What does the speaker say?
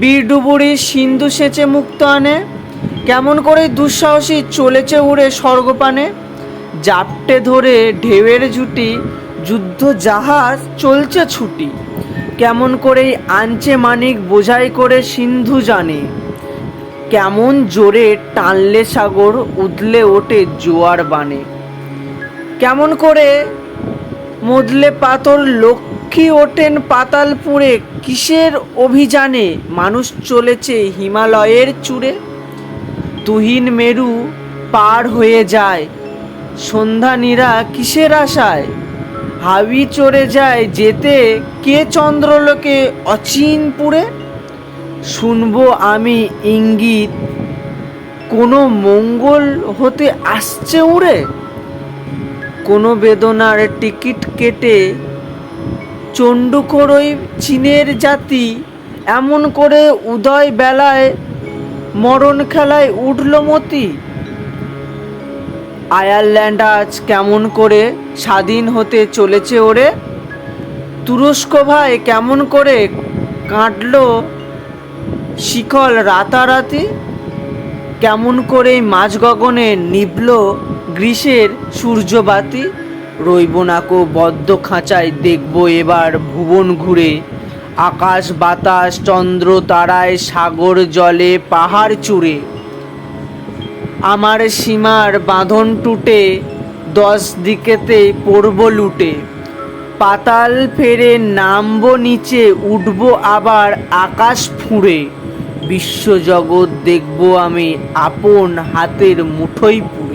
বীর ডুবুরির সিন্ধু সেচে মুক্ত আনে। কেমন করে দুঃসাহসী চলেছে উড়ে স্বর্গপানে। জাপটে ধরে ঢেউয়ের জুটি যুদ্ধ জাহাজ চলছে ছুটি। কেমন করেই আনছে মানিক বোঝাই করে সিন্ধু জানে। কেমন জোরে টানলে সাগর, উদলে ওঠে জোয়ার বানে। কেমন করে মদলে পাতর লক্ষ্মী ওঠেন পাতালপুরে। কিসের অভিযানে মানুষ চলেছে হিমালয়ের চূড়ে? তুহিন মেরু পার হয়ে যায়। সন্ধ্যানীরা কিসের আশায়? হাবি চড়ে যায় যেতে কে চন্দ্রলোকে অচিনপুরে? শুনব আমি ইঙ্গিত, কোনো মঙ্গল হতে আসছে উড়ে? কোনো বেদনার টিকিট কেটে চণ্ডুকরই চীনের জাতি এমন করে উদয় বেলায় মরণ খেলায় উঠল মতি। আয়ারল্যান্ড আজ কেমন করে স্বাধীন হতে চলেছে ওরে? তুরস্ক ভাই কেমন করে কাটলো শিকল রাতারাতি? কেমন করে মাঝ গগনে নিভল গ্রীষের সূর্যবাতি? রইব নাকো বদ্ধ খাঁচায়, দেখব এবার ভুবন ঘুরে। আকাশ, বাতাস, চন্দ্র, তারায়, সাগর, জলে, পাহাড় চূড়ে। আমার সীমার বাঁধন টুটে, দশ দিকেতে পড়ব লুটে। পাতাল ফেরে নামব নিচে, উঠব আবার আকাশ ফুঁড়ে। বিশ্বজগৎ দেখব আমি আপন হাতের মুঠোই পুরে